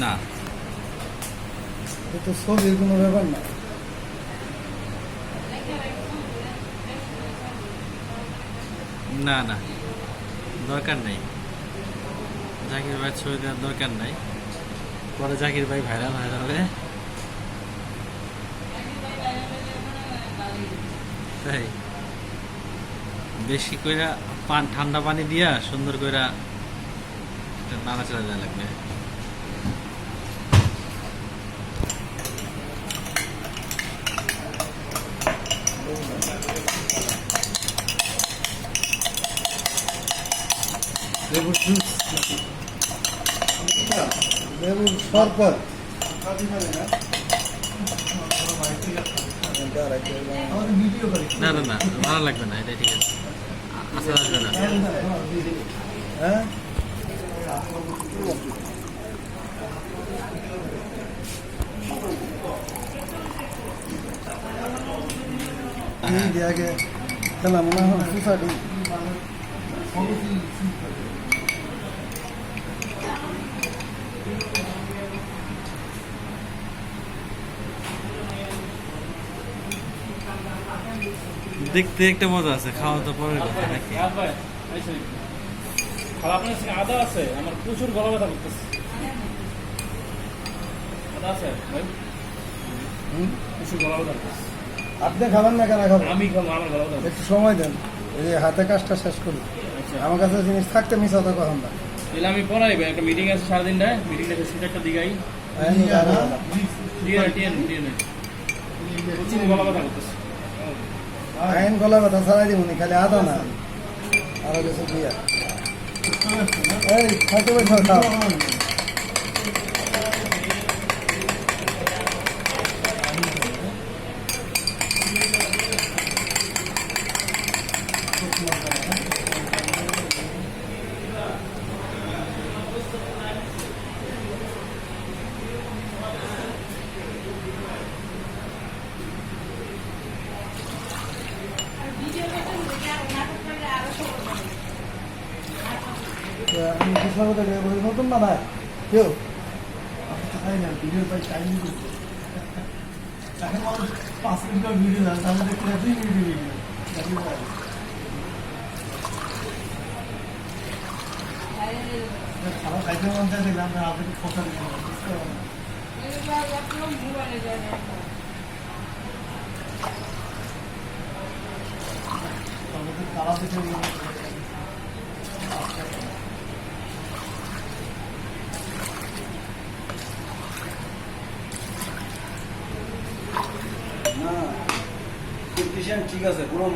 না। তো ছবির কোনো ব্যাপার না। না না। দরকার নেই। জাকির ভাই ছবি দেওয়ার দরকার নাই। পরে জাকির ভাই ভাইরাল হয়ে যাবে। তাই। বেশি কইরা পান ঠান্ডা পানি দিয়া সুন্দর কইরা এটা নাড়াচাড়া দেওয়া লাগবে। লেবুর জুস লেবুর শরবত না না না, ভালো লাগবে না এটা ঠিক আছে। আশা আসবে না। হ্যাঁ। আগে খেলাম না এখন সুসাইড দেখতে একটা মজা আছে খাওয়া তো পরের কথা নাকি? আপনার আদা আছে আমার প্রচুর গলা ব্যথা করতেছে। আদা আছে ভাই? প্রচুর গলা ব্যথা করতেছে। আপনি খাবেন না কেন খাবেন? আমি খাব আমার গলা ব্যথা একটু সময় দেন এই যে হাতে কাজটা শেষ করি। আচ্ছা আমার কাছে জিনিস থাকতে মিস হতো কখন না। তাহলে আমি পড়াই ভাই একটা মিটিং আছে সারাদিনটায়। মিটিংটা শেষ একটা দিগাই করতেছে। আইন গলা কথা ছাড়াই দিব খালি আদা না। আরও কিছু দিয়া। এই খাইতে বসে খাও। তো আমি কৃষ্ণ কথা বলি নতুন না ভাই কেউ তো খাই না ভিডিও পাই টাইম দিচ্ছি পাঁচ মিনিটের ভিডিও তাহলে দেখতে দুই মিনিটের খাবার খাইতে মন চাই দেখলাম আপনি কথা ঠিক আছে কোনো